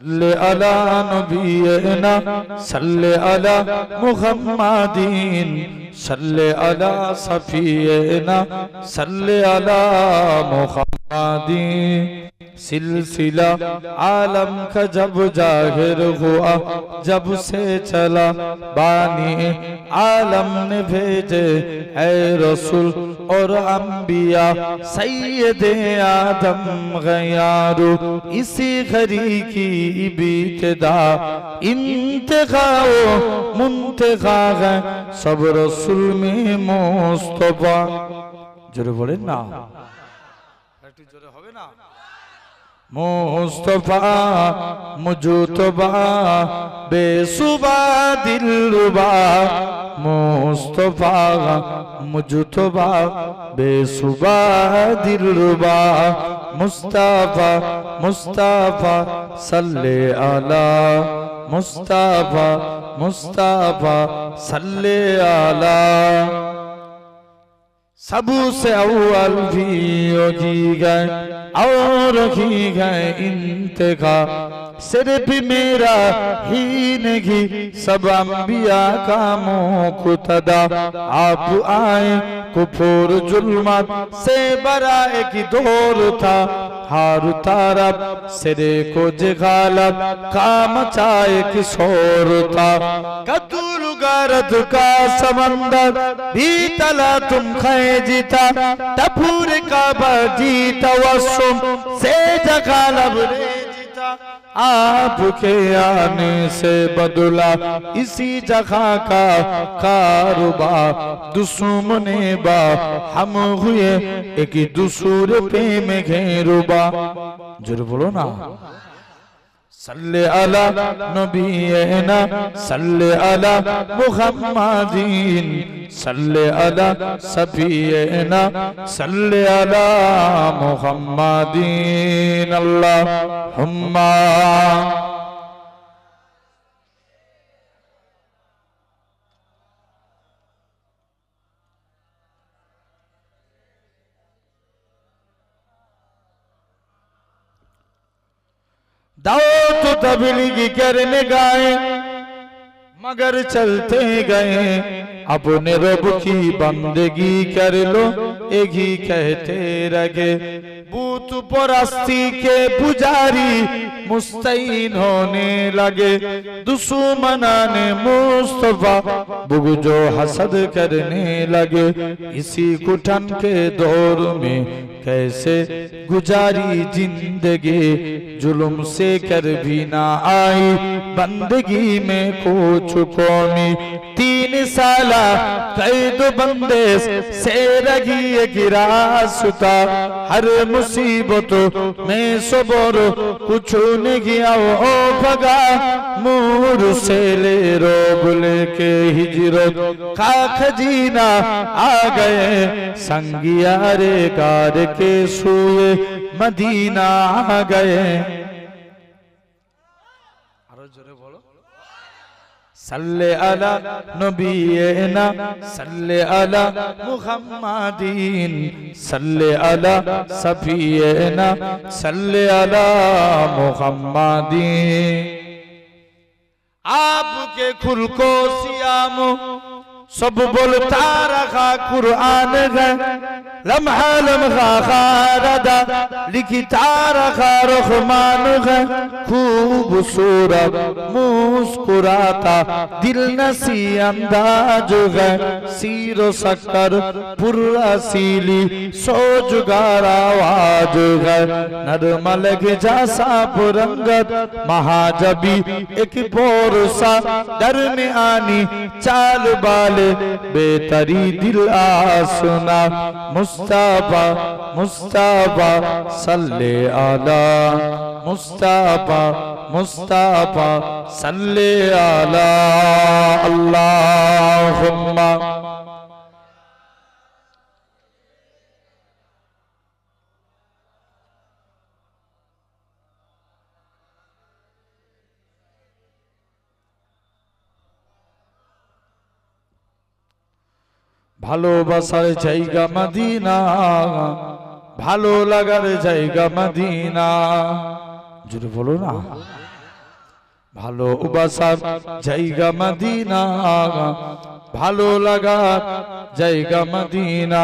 صل على نبينا صل على محمد صلی علی صفینا، صلی علی محمدی، سلسلہ عالم کا جب جاہر ہوا، جب سے چلا، بانی عالم نے بھیجے، اے رسول اور انبیاء، سید آدم غیارو، اسی غری کی بیتدہ انتخاؤ منتخا ہے سب رسول রসুল মে মোস্তফা। জোরে বলেন না। একটু জোরে হবে না? মোস্তফা মুজুতবা বেসুবা দিলবা মোস্তফা মুজুতবা বেসুবা দিলবা মুস্তাফা মুস্তাফা সাল্লে আলা। মুস্তাফা مصطفیٰ صلی اللہ سب سے اول بھی ہو جی گئے اور ہی گئے انتقا، صرف میرا ہی نگی سب انبیاء کا مقتدہ آپ آئیں کفور جلمت سے برائے کی دور تھا۔ हार तारब सिरे को जगालत काम चाहे कि शोर था कदूर गारद का समंदर भी तला तुम खे जीता टपूर का जीता वसुम से जगा लब रे آپ کے آنے سے بدلا اسی جگہ کا کاروبا دسمن با، ہم ہوئے ایک دوسرے پہ میں گھیروبا جر بولو نا۔ صلی علی نبینا صلی علی محمدین صلی علی سبینا صلی علی محمدین اللہم تبلیغ کرنے گئے، مگر چلتے گئے۔ اپنے رب کی بندگی کر لو، ایک ہی کہتے رگے بوت پرستی کے پجاری مستعین ہونے لگے۔ دسو منانے مصطفیٰ بگجو حسد کرنے لگے۔ اسی کٹن کے دور میں کیسے گزاری زندگی؟ جلم سے کر بھی نہ آئی بندگی میں کو قومی میں مثالا، قید و بندیس سے رگی گرا ستا ہر مصیبت میں صبر، کچھ نگیا ہو بھگا۔ مور سے لے رو بلے کے ہجرت۔ کاخ جینا آگئے گئے۔ سنگیارے گار کے سوئے۔ مدینہ آگئے সাল্লে আলা নবিয়েনা সাল্লে আলা মুহাম্মাদিন, সাল্লে আলা সাফিয়েনা সাল্লে আলা মুহাম্মাদিন। আপকে খুলকো সিয়ামু सब बोलता रखा कुरान है लम्हा लम्हा खारदा लिखता रखा रहमान है खूबसूरत मुस्कुराता दिल नसी अंदाज है सीरो शक्कर पुरसीली सोजुगार आवाज है नरमल जैसा पुरंगत महाजबी एक बोरसा दरमियानी चाल बाले বেতারি দিল আসনা। মুস্তাফা মুস্তাফা সাল্লে আলা। মুস্তাফা মুস্তাফা সাল্লে আলা। আল্লাহুম্মা। ভালোবাসার জায়গা মদিনা, ভালো লাগার জায়গা মদিনা। জুড়ে বলো না। ভালোবাসার জায়গা মদিনা, ভালো লাগার জায়গা মদিনা।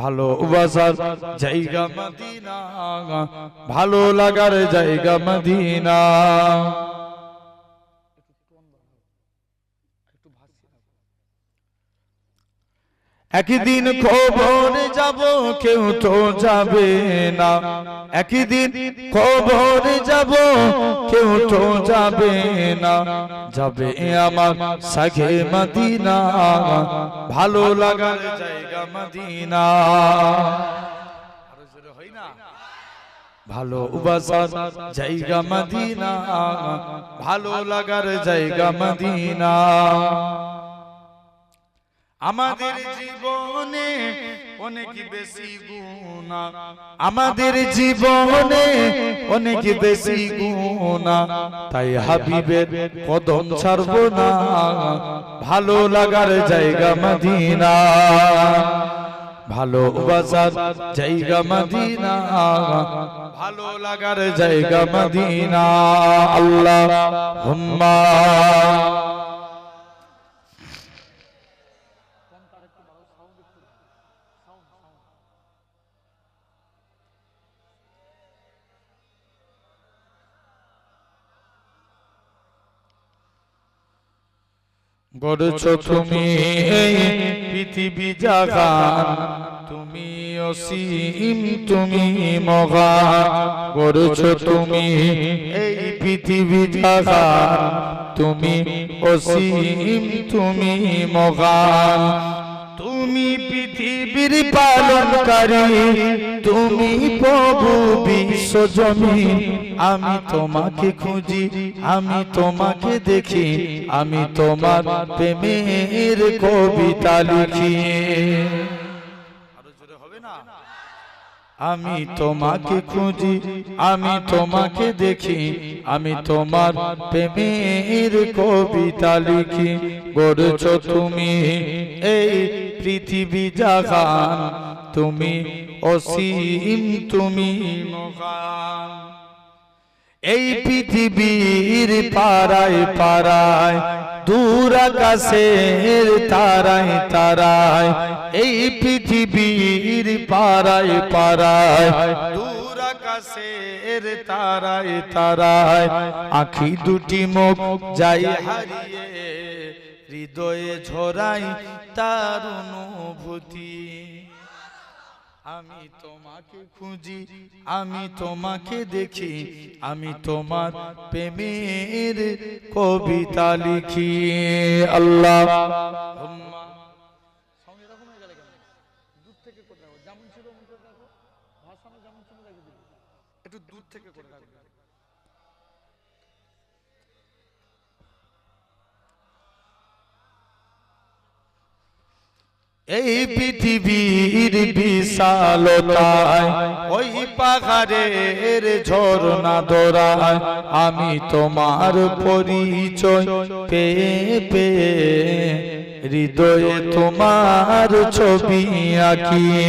ভালোবাসার জায়গা মদিনা ভালো লাগার জায়গা মদিনা। একদিন খবর যাব কেউ তো যাবে না। একদিন খবর যাব কেউ তো যাবে না। যাবে আমার সাগে মদিনা। ভালো লাগার জায়গা মদিনা। ভালোবাসার জায়গা মদিনা। ভালো লাগার জায়গা মদিনা। আমাদের জীবনে অনেক বেশি গুণা আমাদের জীবনে অনেক বেশি গুণা তাই হাবিবের কদম ছাড়ব না। ভালো লাগার জায়গা মদিনা। ভালোবাসার জায়গা মদিনা। ভালো লাগার জায়গা মদিনা। আল্লাহ হুম্মা গড়ছ তুমি এই পৃথিবী জাগা তুমি অসীম তুমি মগা গড়ছ তুমি এই পৃথিবী জাগা তুমি অসীম তুমি মগান তুমি পৃথিবীর পালন পালনকারী, তুমি প্রভু বিশ্বজমি আমি তোমাকে খুঁজি, আমি তোমাকে দেখি, আমি তোমার প্রেমের কবিতা লিখি। আমি তোমাকে খুঁজি আমি তোমাকে দেখি আমি তোমার প্রেমের কবিতা লিখি। গড়ছ তুমি এই পৃথিবী জাগান তুমি অসীম তুমি মহান। এই পৃথিবীর পাড়ায় পাড়ায় দূর আকাশের তারায় তারায় এই পৃথিবীর পাড়ায় পাড়ায় দূর আকাশের তারায় তারায়, আখি দুটি মুখ যাই হারিয়ে, হৃদয়ে ঝরাই তার অনুভূতি। আমি তোমাকে খুঁজি, আমি তোমাকে দেখি, আমি তোমার প্রেমের কবিতা লিখি। আল্লাহ এই পৃথিবীর বিশালতায়, ওই পাহাড়ের ঝর্ণা দোরায় আমি তোমার পরিচয় পে পে হৃদয়ে তোমার ছবি আঁকিয়ে।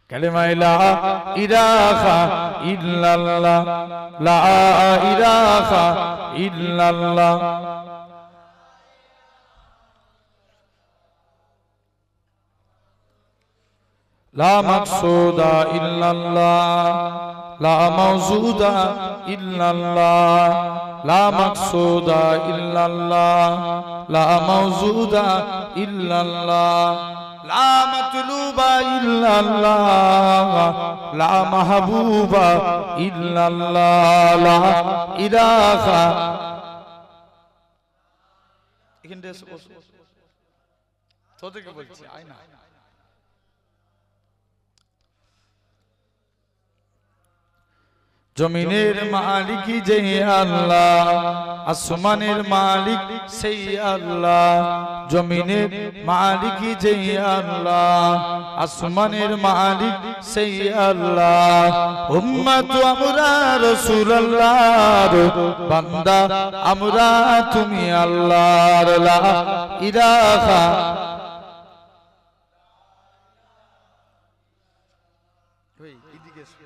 কালেমা ইলাহা ইলাহা ইল্লাল্লাহ, লা ইলাহা ইল্লাল্লাহ। লা মাকসুদা ইল্লাল্লাহ, লা মাউজুদা ইল্লাল্লাহ। লা মাকসুদা ইল্লাল্লাহ, লা লা মাতলুবা ইল্লাল্লাহ লা মাহবুবা ইল্লাল্লাহ লা বলছি আয় না। জমিনের মালিক যে আল্লাহ আসমানের মালিক সেই আল্লাহ জমিনের মালিক যে আল্লাহ আসমানের মালিক সেই আল্লাহ। উম্মত আমরা রাসূলুল্লাহর বান্দা আমরা তুমি আল্লাহর লা ইলাহা ওই এদিকে এসো।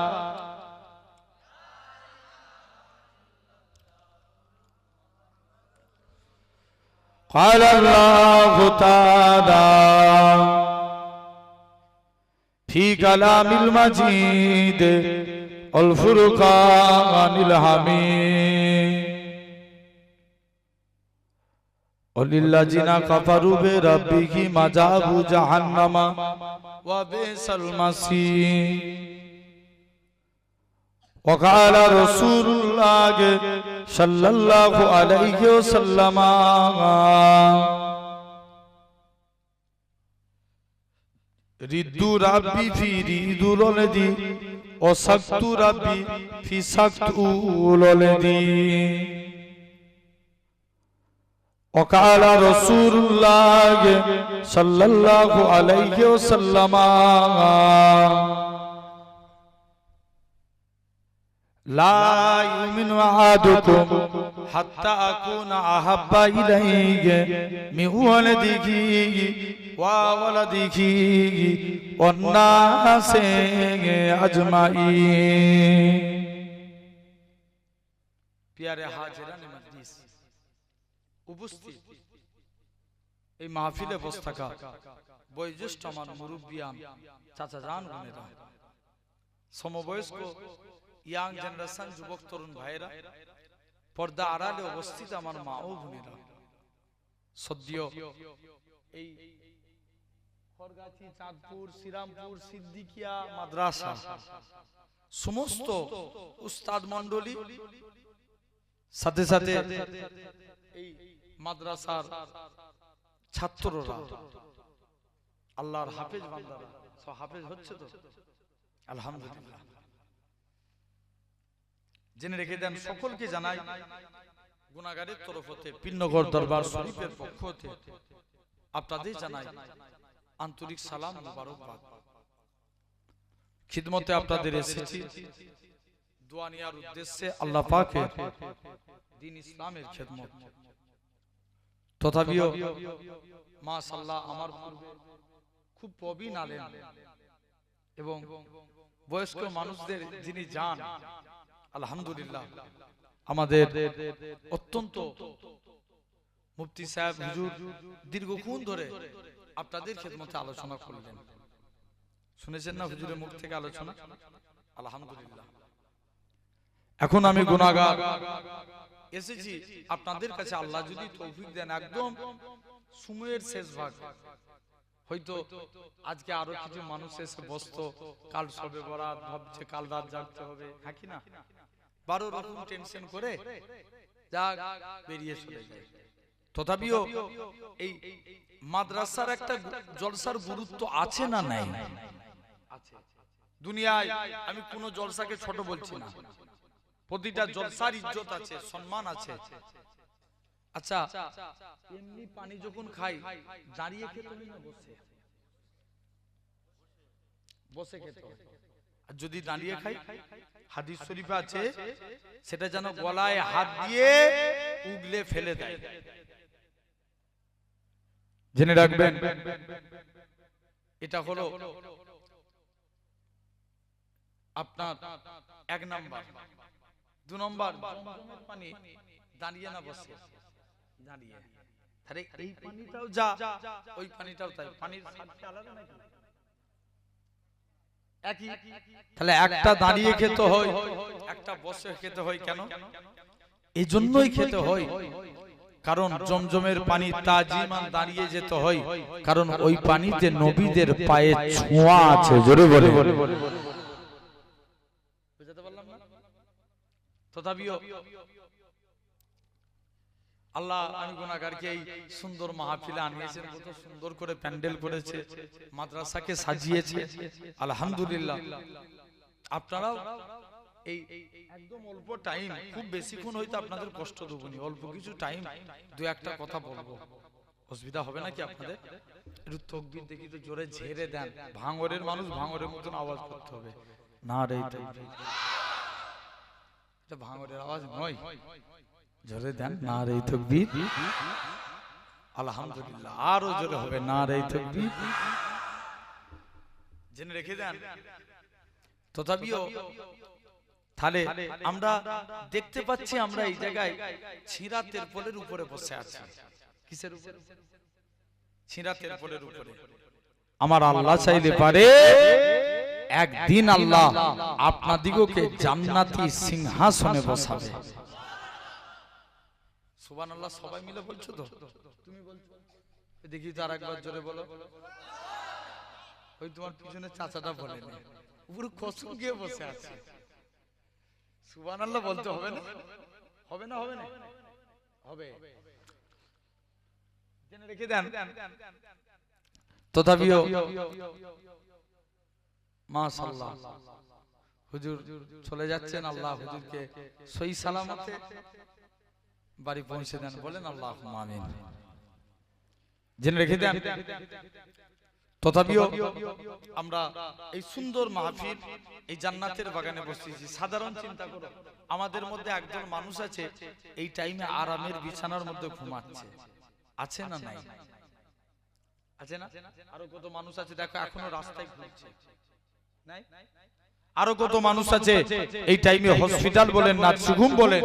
قال الله تعالى في كلام المجيد الفرقان الحميد وللذين كفروا بربهم عذاب جهنم وبئس المصير وقال رسول الله صلى الله عليه وسلم রিদু রাব্বি ফি রিদু ললদি ও সাকতু রাব্বি ফি সাকতু ললদি وقال رسول الله صلى الله عليه وسلم لا يؤمن أحدكم حتى أكون أحب إليه من ولده وولده والناس أجمعين প্যারে হাজিরান মজলিস উপস্থিত এই মাহফিলে বসে থাকা বয়োজ্যেষ্ঠ আমার মুরব্বিয়ান চাচা জান বোনেরা সমবয়স্ক ইয়াং জেনারেশন যুবক তরুণ ভাইরা পর্দা আড়ালে অবস্থিত আমার মা ও বোনেরা। সদ্য এই খড়গাছি চাঁদপুর শ্রীরামপুর সিদ্দিকিয়া মাদ্রাসা। সমস্ত উস্তাদ মন্ডলী সাথে সাথে এই মাদ্রাসার ছাত্ররা। আল্লাহর হাফেজ বান্দারা। সব হাফেজ হচ্ছে তো? আলহামদুলিল্লাহ। জেনে রেখে দেন সকলকে জানাই গুনাগারের তরফ হতে পিন্নগর দরবার শরীফের পক্ষ হতে আপনাদের জানাই আন্তরিক সালাম মুবারকবাদ। খিদমতে আপনাদের এসেছি। দোয়া নেওয়ার উদ্দেশ্যে আল্লাহ পাকের দিন ইসলামের খেদমত। তথাপিও মাশাল্লাহ আমার খুব প্রবীণ আলেন এবং বয়স্ক মানুষদের যিনি যান আলহামদুলিল্লাহ। আমাদের অত্যন্ত মুফতি সাহেব হুজুর দীর্ঘক্ষণ ধরে আপনাদের খেদমতে আলোচনা করলেন। শুনেছেন না হুজুরের মুখ থেকে আলোচনা? আলহামদুলিল্লাহ। এখন আমি গুনাগার এসেছি আপনাদের কাছে আল্লাহ যদি তৌফিক দেন, একদম সময়ের শেষ ভাগ। হয়তো আজকে আরও কিছু মানুষ এসে বসত, কাল সবে বরাত ভাবছে, কাল রাত জাগতে হবে। হ্যাঁ কি না? বারো রকম টেনশন করে যাক বেরিয়ে চলে যায়। তথাপিও এই মাদ্রাসার একটা জলসার গুরুত্ব আছে না নাই? দুনিয়ায় আমি কোন জলসাকে ছোট বলছি না। প্রতিটা জলসার ইজ্জত আছে সম্মান আছে। আচ্ছা এমনি পানি যখন খাই দাঁড়িয়ে খেতে না বসে? বসে খেতে আর যদি দাঁড়িয়ে খাই? হাদিস শরীফে আছে সেটা যেন গলায় হাত দিয়ে উগলে ফেলে দেয়। জেনে রাখবেন এটা হলো আপনার এক নাম্বার। দু নম্বর পানি দাঁড়িয়ে না বসে। দাঁড়িয়ে। এই পানিটাও যা ওই পানিটাও তাই। পানির আলাদা নাকি? তাহলে একটা দাঁড়িয়ে খেতে হয় একটা বসে খেতে হয় কেন? এই জন্যই খেতে হয়। কারণ জমজমের পানি তাজিমান দাঁড়িয়ে যেতে হয়। কারণ ওই পানিতে নবীদের পায়ে ছোঁয়া আছে জোরে বলে। বুঝাতে পারলাম না? তথাপিও আল্লাহ আমি গুনাহগারকে এই সুন্দর মাহফিলে আনিয়েছেন কত সুন্দর করে প্যান্ডেল করেছে, মাদ্রাসাকে সাজিয়েছে। আলহামদুলিল্লাহ। আপনারাও এই একদম অল্প টাইম খুব বেশিক্ষণ হয়তো আপনাদের কষ্ট দেবো নি অল্প কিছু টাইম দু একটা কথা বলব। অসুবিধা হবে নাকি আপনাদের? একটু তকবির দেখি তো জোরে ঝেড়ে দেন। ভাঙরের মানুষ ভাঙরের মতন আওয়াজ করতে হবে। না রে এটা ভাঙরের আওয়াজ নয়। জোরে দেন না রে তকবির। আলহামদুলিল্লাহ আরও জোরে হবে না রে তকবির। জেনে রেখে দেন তথাপিও তাহলে আমরা দেখতে পাচ্ছি আমরা এই জায়গায় ছিঁড়া তেরপলের উপরে বসে আছি। কিসের উপরে? ছিঁড়া তেরপলের উপরে। আমার আল্লাহ চাইলে পারে একদিন আল্লাহ আপনাদিগকে জান্নাতি সিংহাসনে বসাবে। সুবহানাল্লাহ সবাই মিলে বলছো তো? তুমি বলছো দেখি তো আরেকবার জোরে বলো। ওই তোমার পিছনে চাচাটা বলেনি উপরে কসম গিয়ে বসে আছে। সুবহানাল্লাহ বলতে হবে না? হবে না। হবে না হবে জেনে রেখে দেন। তথাপিও মাশাআল্লাহ। হুজুর চলে যাচ্ছেন আল্লাহ হুজুরকে। সই সালামতে। বাড়ি পৌঁছে দেন বলেন আল্লাহ আমিন। জেনে রেখে দেন তথাপিও আমরা এই সুন্দর মাহফিল এই জান্নাতের বাগানে বসেছি সাধারণ চিন্তা করো আমাদের মধ্যে একজন মানুষ আছে এই টাইমে আরামের বিছানার মধ্যে ঘুমাচ্ছে। আছে না নাই? আছে না? আরও কত মানুষ আছে দেখো এখনও রাস্তায় ঘুরছে। নাই? আরও কত মানুষ আছে এই টাইমে হসপিটাল বলেন না সুঘুম বলেন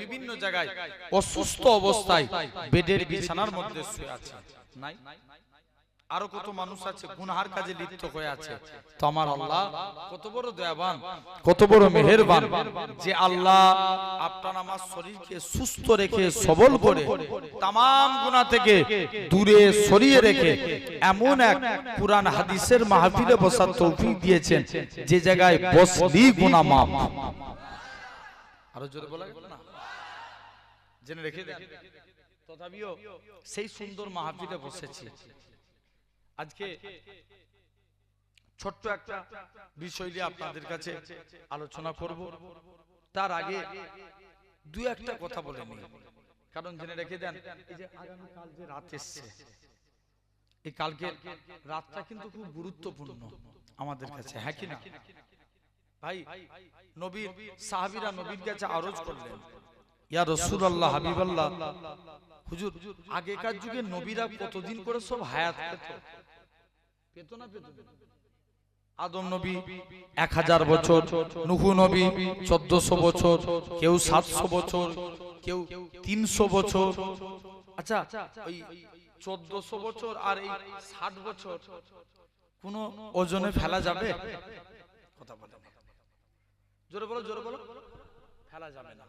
বিভিন্ন জায়গায় অসুস্থ অবস্থায় বেডের বিছানার মধ্যে শুয়ে আছে। নাই? আরও কত মানুষ আছে গুনহার কাজে লিপ্ত হয়ে আছে। তো আমার আল্লাহ কত বড় দয়াবান কত বড় মেহেরবান যে আল্লাহ আপনার আমার শরীরকে সুস্থ রেখে সবল করে তাম গুনাহ থেকে দূরে সরিয়ে রেখে এমন এক পুরান হাদিসের মাহফিলে বসার তৌফিক দিয়েছেন যে জায়গায় বসলি গুনাহ মাফ। আরও জোরে বলা গেল না? জেনে রেখে তথাপিও সেই সুন্দর মাহফিলে বসেছি। আজকে ছোট্ট একটা বিষয় নিয়ে আপনাদের কাছে আলোচনা করব। তার আগে দু একটা কথা বলে নিই। কারণ জেনে রেখে দেন এই যে আগামীকাল যে রাত এসছে এই কালকের রাতটা কিন্তু খুব গুরুত্বপূর্ণ আমাদের কাছে হ্যাঁ কি না? ভাই নবীর সাহাবীরা নবীর কাছে আরজ করলেন ইয়া রাসূলুল্লাহ হাবিবাল্লাহ হুজুর আগেকার যুগে নবীরা কতদিন করে সব হায়াত পেত? পেত না পেত আদম নবী এক হাজার বছর নুহু নবী চোদ্দশো বছর কেউ সাতশো বছর কেউ তিনশো বছর। আচ্ছা ওই চোদ্দশো বছর আর এই ষাট বছর কোন ওজনে ফেলা যাবে? কথা বলে জোরে বলো জোরে বলো। ফেলা যাবে না।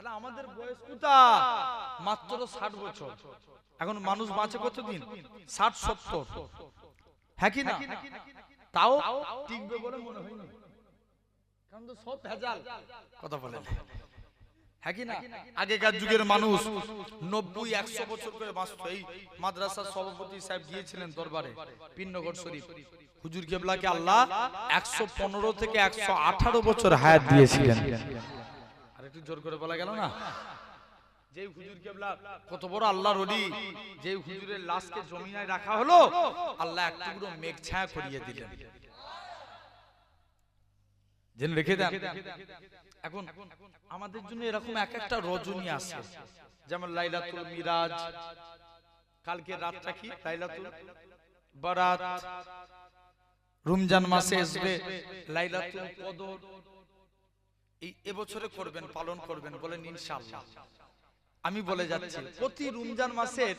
তাহলে আমাদের বয়স কোথা? মাত্র ষাট বছর। এখন মানুষ বাঁচে কতদিন? ষাট, সত্তর। হ্যাঁ কি না? তাও টিকবে বলে মনে হয় কি না? আগেকার যুগের মানুষ নব্বই, একশো বছর করে বাঁচত। এই মাদ্রাসার সভাপতি সাহেব গিয়েছিলেন দরবারে পিন্নগর শরীফ। হুজুর কেবলাকে আল্লাহ একশো পনেরো থেকে একশো আঠারো বছর হায়াত দিয়েছিলেন। একটু জোর করে বলা গেল না? যে হুজুর কেবলা কত বড় আল্লাহর ওলি। যে হুজুরের লাশকে জমিনায় রাখা হলো আল্লাহ এক টুকরো মেঘ ছায়া করিয়ে দিলেন। জেনে রেখে দেন। এখন আমাদের জন্য এরকম এক একটা রজনী আছে। যেমন লাইলাতুল মিরাজ। কালকে রাতটা কি? লাইলাতুল বারাত। রমজান মাসে আসবে লাইলাতুল কদর। এই এবছরে করবেন পালন করবেন বলেন ইনশাআল্লাহ। আমি বলে যাচ্ছি প্রতি রমজান মাসের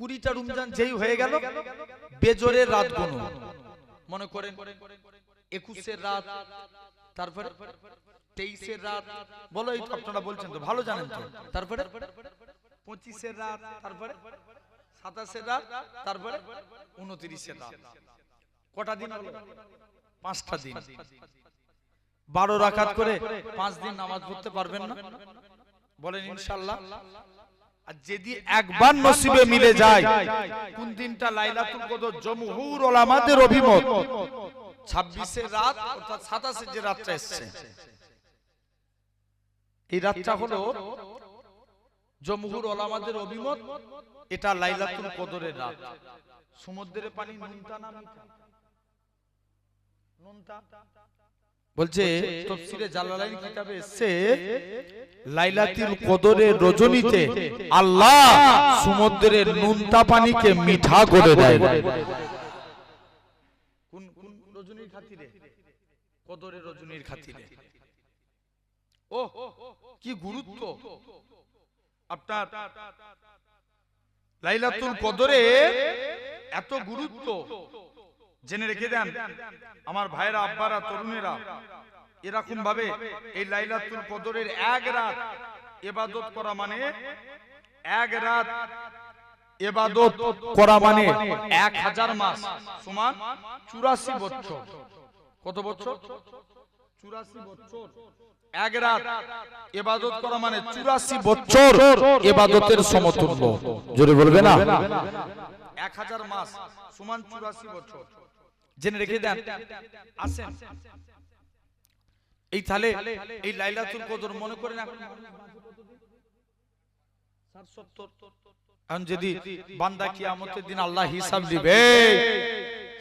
কুড়িটা রমজান যেই হয়ে গেল বেজরের রাত গুনো মনে করেন একুশের রাত তারপরে তেইশের রাত বলো এই আপনারা বলছেন তো ভালো জানেন তো। তারপরে? পঁচিশের রাত তারপরে? সাতাশের রাত তারপরে? উনত্রিশের রাত। কটা দিন। পাঁচটা দিন। বারো রাকাত করে পাঁচ দিন নামাজ পড়তে পারবেন না? বলেন ইনশাল্লাহ আর যদি একবার নসিবে মিলে যায় কোন দিনটা লাইলাতুল কদর জমহুর ওলামাদের অভিমত? 26 এর রাত অর্থাৎ 27 এর যে রাতটা এসেছে। এই রাতটা হলো জমহুর ওলামাদের অভিমত। এটা লাইলাতুল কদরের রাত। সমুদ্রের পানি নুনতা না মিঠা? নুনতা বলছে তফসিরে জালালাইন কিতাবে এসেছে লাইলাতুল কদরের রজনীতে আল্লাহ সমুদ্রের নুনতা পানিকে মিঠা করে দেয়। কোন কোন রজনীর খাতিরে? কদরের রজনীর খাতিরে। ও কি গুরুত্ব। আপনার লাইলাতুল কদরে এত গুরুত্ব। জেনে রেখে দেন, আমার ভাইরা আব্বারা, তরুণেরা এরকম ভাবে এই লাইলাতুল কদরের এক রাত এবাদত করা মানে এক রাত এবাদত করা মানে এক হাজার মাস, সমান চুরাশি বছর। কত বছর? চুরাশি বছর। এক রাত এবাদত করা মানে চুরাশি বছর এবাদতের সমতুল্য। জোরে বলবে না? এক হাজার মাস, সমান চুরাশি বছর। জেনে রেখে দেন। আসেন। এই তাহলে এই লাইলাতুল কদর মনে করেন এখন। এখন। যদি বান্দা কিয়ামতের দিন আল্লাহ হিসাব দিবে।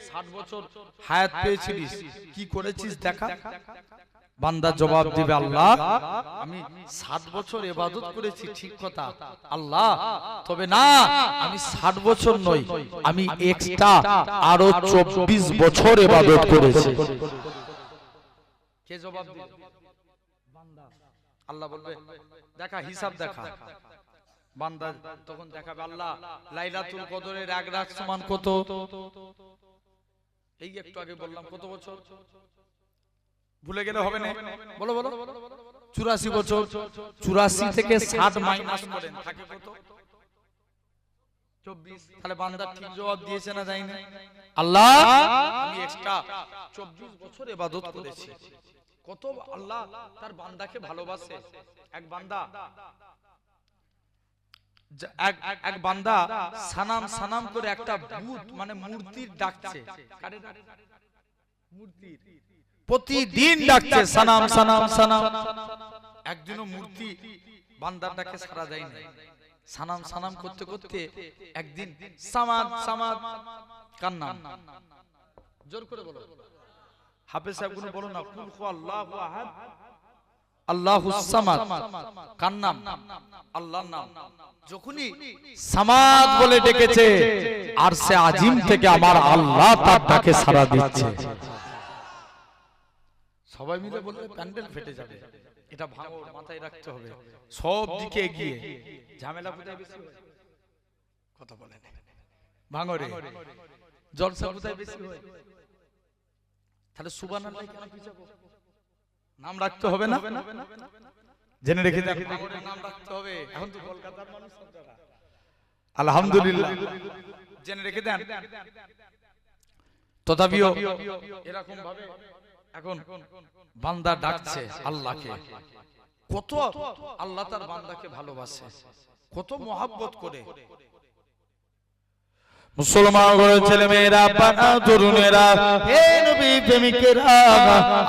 ষাট বছর হায়াত পেয়েছিলিস। কি করেছিস দেখা। বান্দা জবাব দিবে আল্লাহ। আমি ষাট বছর এবাদত করেছি ঠিক কথা। আল্লাহ তবে না আমি ষাট বছর নই আমি এক্সট্রা আরও চব্বিশ বছর এবাদত করেছে। কে জবাব আল্লাহ বলবে দেখা হিসাব দেখা। বান্দা তখন দেখাবে আল্লাহ লাইলাতুল কদরের এক রাত সমান কত? এই একটু আগে বললাম কত বছর? ভুলে গেলে হবে না বলো বলো চুরাশি বছর চুরাশি থেকে ষাট মাইনাস করেন থাকে কত চব্বিশ তাহলে বান্দা ঠিক জবাব দিয়েছে না যাই না আল্লাহ আমি এক্সট্রা চব্বিশ বছর এবাদত করেছি কত আল্লাহ তার বান্দাকে ভালোবাসে এক বান্দা এক বান্দা সানাম সানাম করে একটা ভূত মানে মূর্তির ডাকছে ডাকছে? মূর্তির প্রতিদিন ডাকছে সানাম সানাম সানাম একদিনও মূর্তি বান্দার ডাকে সারা যায় না সানাম সানাম করতে করতে একদিন সামাদ সামাদ। কার নাম? জোর করে বলো। হাফেজ সাহেবগুলো বলো না কুল হু আল্লাহু আহাদ। আল্লাহুস সামাদ। কার নাম? আল্লাহর নাম। যখনই সামাদ বলে ডেকেছে আর সে আজিম থেকে আমার আল্লাহ তার ডাকে সারা দিচ্ছে। সবাই মিলে বললে প্যান্ডেল ফেটে যাবে। এটা ভাঙো মাথায় রাখতে হবে। সব দিকে এগিয়ে। ঝামেলা কোথায় বেশি হয় কথা বলেন। ভাঙরে জলসা কোথায় বেশি হয় তাহলে সুবহানাল্লাহ কেন পিছাবো? নাম রাখতে হবে না? জেনে রেখে দেন। নাম রাখতে হবে। এখন তো কলকাতার মানুষ আপনারা। আলহামদুলিল্লাহ। জেনে রেখে দেন। তথাপিও এরকম ভাবে এখন বান্দা ডাকছে আল্লাহকে। কত আল্লাহ তার বান্দাকে ভালোবাসে কত মহাব্বত করে। মুসলমান ঘরের ছেলে মেয়েরা পানা তরুণেরা, হে নবী প্রেমিকেরা,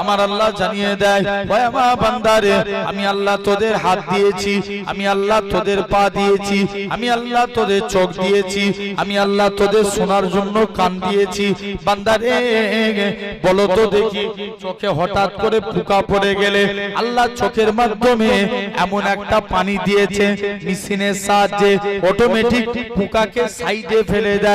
আমার আল্লাহ জানিয়ে দেয় আমার বান্দারে, আমি আল্লাহ তোদের হাত দিয়েছি, আমি আল্লাহ তোদের পা দিয়েছি, আমি আল্লাহ তোদের চোখ দিয়েছি, আমি আল্লাহ তোদের শোনার জন্য কান দিয়েছি। বান্দারে, বলো তো দেখি, চোখে হঠাৎ করে পোকা পড়ে গেলে আল্লাহ চোখের মাধ্যমে এমন একটা পানি দিয়েছে, মেশিনের সাহায্যে অটোমেটিক পোকাকে সাইডে ফেলে দেয়।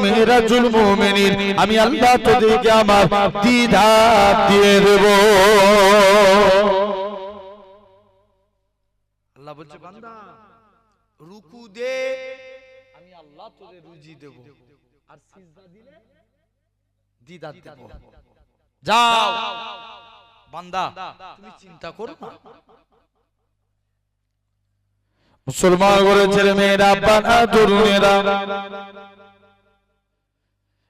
মিরাজুল মুমিনিন আমি আল্লাহ তোদেরকে আমার দিদার দিয়ে দেব। আল্লাহ বলছে বান্দা রুকু দে আমি আল্লাহ তোদের রুজি দেব। আর সিজদা দিলে দিদার দেব। যাও। বান্দা তুমি চিন্তা করো না। মুসলমান করে ছেলে মেয়েরা বানা তরুণেরা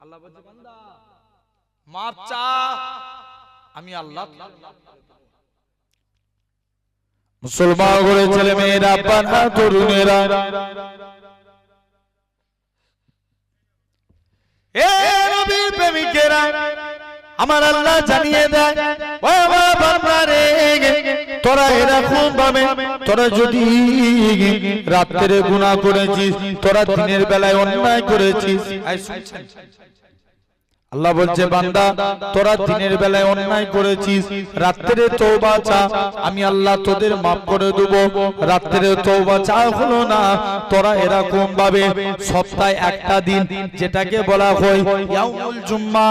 আল্লাহ বলছে বান্দা মাপ চা মুসলমান আমার আল্লাহ জানিয়ে দেয় তোরা এরকম ভাবে তোরা যদি রাত্রে গুণা করেছিস তোরা দিনের বেলায় অন্যায় করেছিস? আল্লাহ বলছে বান্দা তোরা দিনের বেলায় অন্যায় করেছিস রাত্রে তওবা চা আমি আল্লাহ তোদের মাফ করে দেব রাত্রে তওবা চা হলো না তোরা এরকম ভাবে সপ্তাহে একটা দিন যেটাকে বলা হয় ইয়াউমুল জুম্মা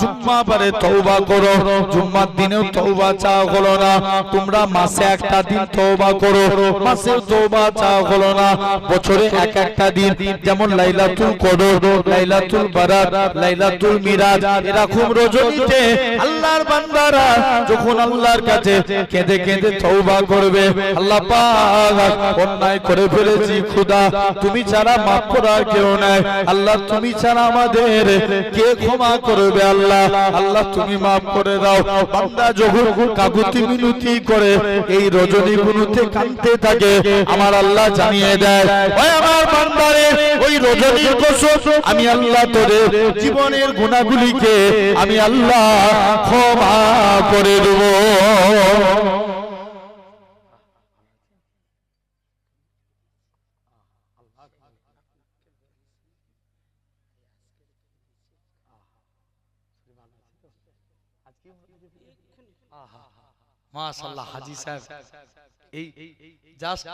জুম্মা। বারে তওবা করো জুম্মার দিনেও তওবা চা হলো না তোমরা মাসে একটা দিন তওবা করো মাসে তওবা চা হলো না বছরে এক একটা দিন যেমন লাইলাতুল কদর লাইলাতুল বারাত লাইলাতুল মিরাজ এরকম রজনীতে। আল্লাহর বান্দারা যখন আল্লাহর কাছে কেঁদে কেঁদে তওবা করবে, আল্লাহ পাক অন্যায় করে ফেলেছি, খোদা, তুমি ছাড়া মাফ করার কেউ নাই। আল্লাহ, তুমি ছাড়া আমাদের কে ক্ষমা করবে, আল্লাহ? আল্লাহ, তুমি মাফ করে দাও। বান্দা যখন কাকুতি মিনতি করে, এই রজনী গুনুতে কাঁদতে থাকে, আমার আল্লাহ জানিয়ে দেয়, ওই আমার বান্দারে, ওই রজনীর কসম, আমি আল্লাহ তোদের জীবনের গুণাগুলিকে আমি আল্লাহ ক্ষমা করে দেব মাশাআল্লাহ হাজি সাহেব এই জাস্ট